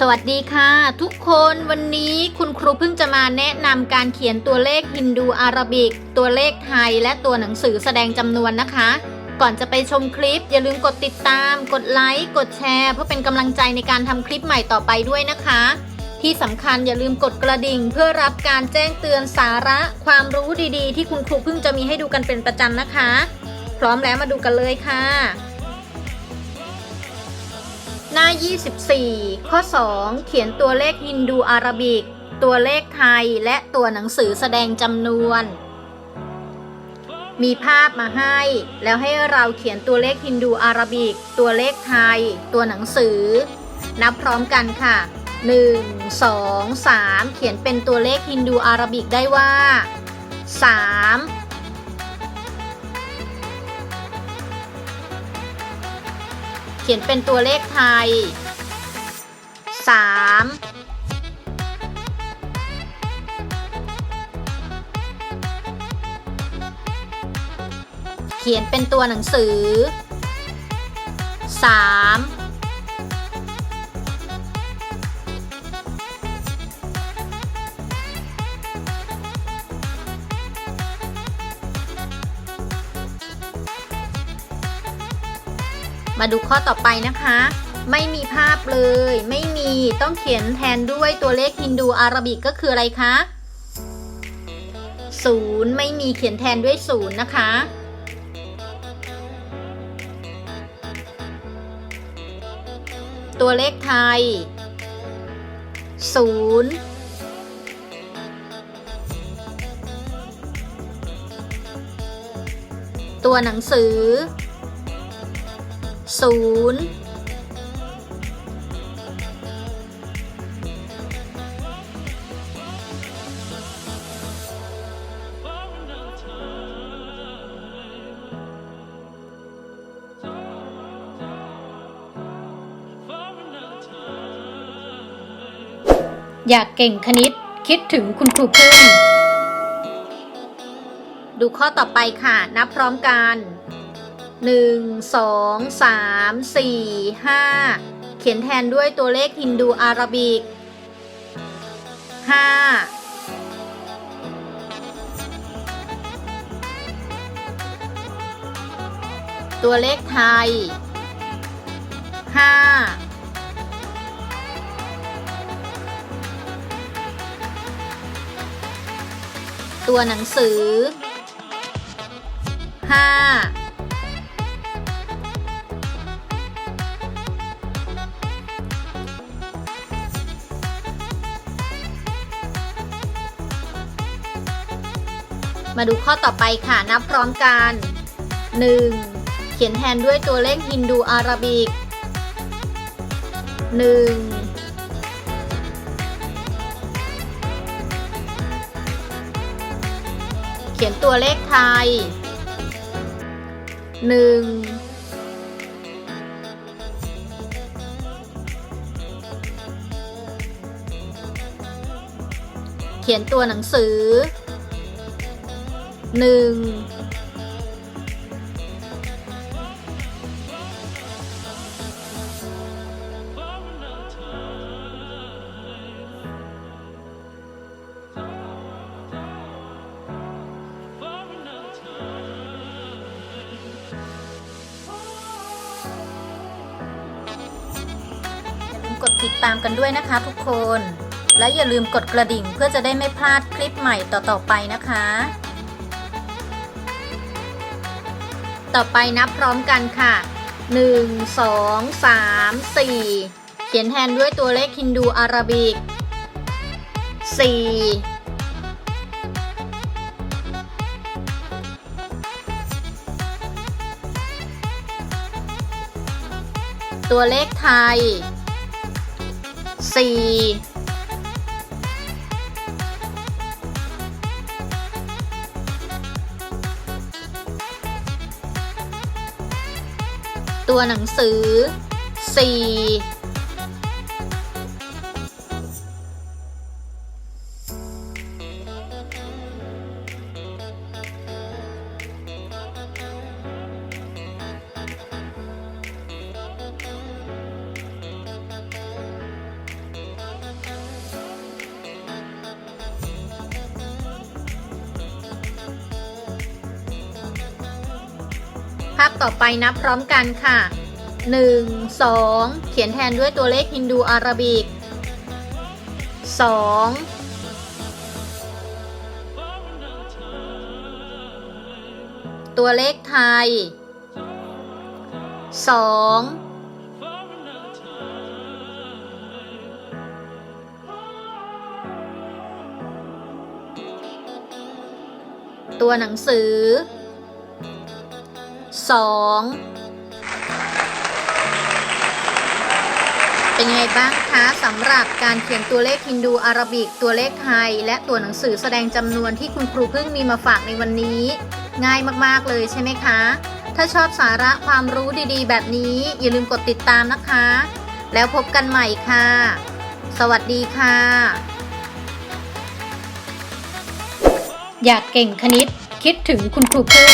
สวัสดีค่ะ ทุกคนวันนี้คุณครูเพิ่งจะมาแนะนำการเขียนตัวเลขฮินดูอาราบิก ตัวเลขไทย และตัวหนังสือแสดงจำนวนนะคะ ก่อนจะไปชมคลิป อย่าลืมกดติดตาม กดไลค์กดแชร์ เพื่อเป็นกำลังใจในการทำคลิปใหม่ต่อไปด้วยนะคะ ที่สำคัญอย่าลืมกดกระดิ่ง เพื่อรับการแจ้งเตือนสาระ ความรู้ดีๆ ที่คุณครูเพิ่งจะมีให้ดูกันเป็นประจำนะคะ พร้อมแล้วมาดูกันเลยค่ะ หน้า 24 ข้อ 2 เขียนตัวเลขฮินดูอาราบิก ตัวเลขไทยและตัวหนังสือแสดงจำนวน มีภาพมาให้ แล้วให้เราเขียนตัวเลขฮินดูอาราบิก ตัวเลขไทย ตัวหนังสือ นับพร้อมกันค่ะ 1 2 3 เขียนเป็นตัวเลขฮินดูอาราบิกได้ว่า 3 ขียนเป็นตัวเลขไทย 3 เขียนเป็นตัวหนังสือ 3 มาดูข้อต่อไปนะคะ ไม่มีภาพเลย ไม่มีต้องเขียนแทนด้วยตัวเลขฮินดูอาราบิกก็คืออะไรคะศูนย์ไม่มีเขียนแทนด้วยศูนย์นะคะ ตัวเลขไทยศูนย์ตัวหนังสือ ศูนย์อยากเก่งคณิตคิดถึงคุณครูพึ่งดูข้อต่อไปค่ะ นับพร้อมกัน 1 2 3 4 5 เขียนแทนด้วยตัวเลขฮินดูอาราบิก 5ตัวเลขไทย 5 ตัวหนังสือ 5 มาดูข้อต่อไปค่ะนับพร้อมกัน 1. เขียนแทนด้วยตัวเลขฮินดูอาราบิก 1. เขียนตัวเลขไทย 1. เขียนตัวหนังสือ หนึ่งอย่าลืมกดติดตามกันด้วยนะคะทุกคน และอย่าลืมกดกระดิ่งเพื่อจะได้ไม่พลาดคลิปใหม่ต่อๆไปนะคะ ต่อไปนับพร้อมกันค่ะ 1 2 3 4 เขียนแทนด้วยตัวเลขฮินดูอาราบิก 4 ตัวเลขไทย 4 ตัวหนังสือ 4 ภาพต่อไปนับพร้อมกันค่ะ 1 2 เขียนแทนด้วยตัวเลขฮินดูอาราบิก 2 ตัวเลขไทย 2ตัวหนังสือ 2 เป็นไงบ้างคะสำหรับการเขียนตัวเลขฮินดูอารบิก ตัวเลขไทย และตัวหนังสือแสดงจำนวนที่คุณครูเพิ่งมีมาฝากในวันนี้ ง่ายมากๆเลยใช่ไหมคะ ถ้าชอบสาระความรู้ดีๆ แบบนี้ อย่าลืมกดติดตามนะคะ แล้วพบกันใหม่ค่ะ สวัสดีค่ะอยากเก่งคณิต คิดถึงคุณครูพึ่ง